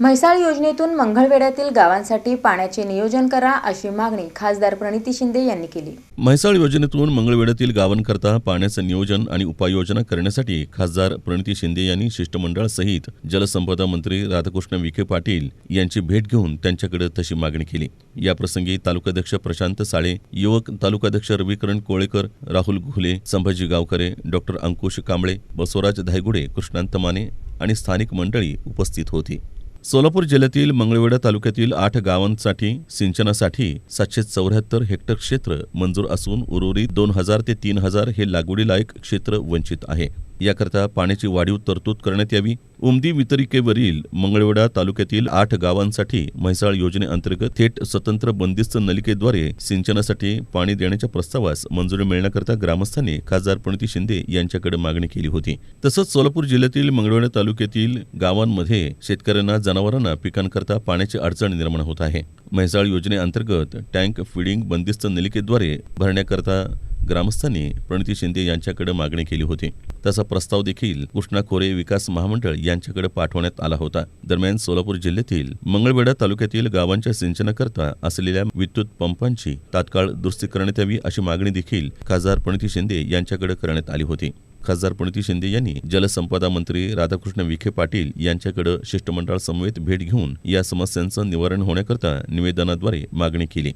म्हैसाळ योजनेतून मंगळवेड्यातील गावांसाठी पाण्याचे नियोजन करा अशी मागणी खासदार प्रणिती शिंदे यांनी केली. म्हैसाळ योजनेतून मंगळवेड्यातील गावांकरता पाण्याचं नियोजन आणि उपाययोजना करण्यासाठी खासदार प्रणिती शिंदे यांनी शिष्टमंडळासहित जलसंपदा मंत्री राधाकृष्ण विखे पाटील यांची भेट घेऊन त्यांच्याकडे तशी मागणी केली. याप्रसंगी तालुकाध्यक्ष प्रशांत साळे युवक तालुकाध्यक्ष रविकरण कोळेकर राहुल घुले संभाजी गावकरे डॉक्टर अंकुश कांबळे बसवराज धायगुडे कृष्णांत माने आणि स्थानिक मंडळी उपस्थित होती. सोलापूर जिल्ह्यातील मंगळवेढा तालुक्यातील आठ गावांसाठी सिंचनासाठी सातशे चौऱ्याहत्तर हेक्टर क्षेत्र मंजूर असून उर्वरित दोन हजार ते तीन हजार हे लागवडीलायक क्षेत्र वंचित आहे. याकरता पाण्याची वाढीव तरतूद करण्यात यावी. उमदी वितरिकेवरील मंगळवेढा तालुक्यातील आठ गावांसाठी म्हैसाळ योजनेअंतर्गत थेट स्वतंत्र बंदिस्त नलिकेद्वारे सिंचनासाठी पाणी देण्याच्या प्रस्तावास मंजुरी मिळण्याकरता ग्रामस्थांनी खासदार प्रणिती शिंदे यांच्याकडे मागणी केली होती. तसंच सोलापूर जिल्ह्यातील मंगळवेढा तालुक्यातील गावांमध्ये शेतकऱ्यांना जनावरांना पिकांकरता पाण्याची अडचण निर्माण होत आहे. म्हैसाळ योजनेअंतर्गत टँक फिडिंग बंदिस्त नलिकेद्वारे भरण्याकरता ग्रामस्थांनी प्रणिती शिंदे यांच्याकडे मागणी केली होती. तसा प्रस्ताव देखील कृष्णा खोरे विकास महामंडळ यांच्याकडे पाठवण्यात आला होता. दरम्यान सोलापूर जिल्ह्यातील मंगळवेढा तालुक्यातील गावांच्या सिंचनाकरता असलेल्या विद्युत पंपांची तात्काळ दुरुस्ती करण्यात यावी अशी मागणी देखील खासदार प्रणिती शिंदे यांच्याकडे करण्यात आली होती. खासदार प्रणिती शिंदे यांनी जलसंपदा मंत्री राधाकृष्ण विखे पाटील यांच्याकडे शिष्टमंडळ समवेत भेट घेऊन या समस्यांचं निवारण होण्याकरता निवेदनाद्वारे मागणी केली.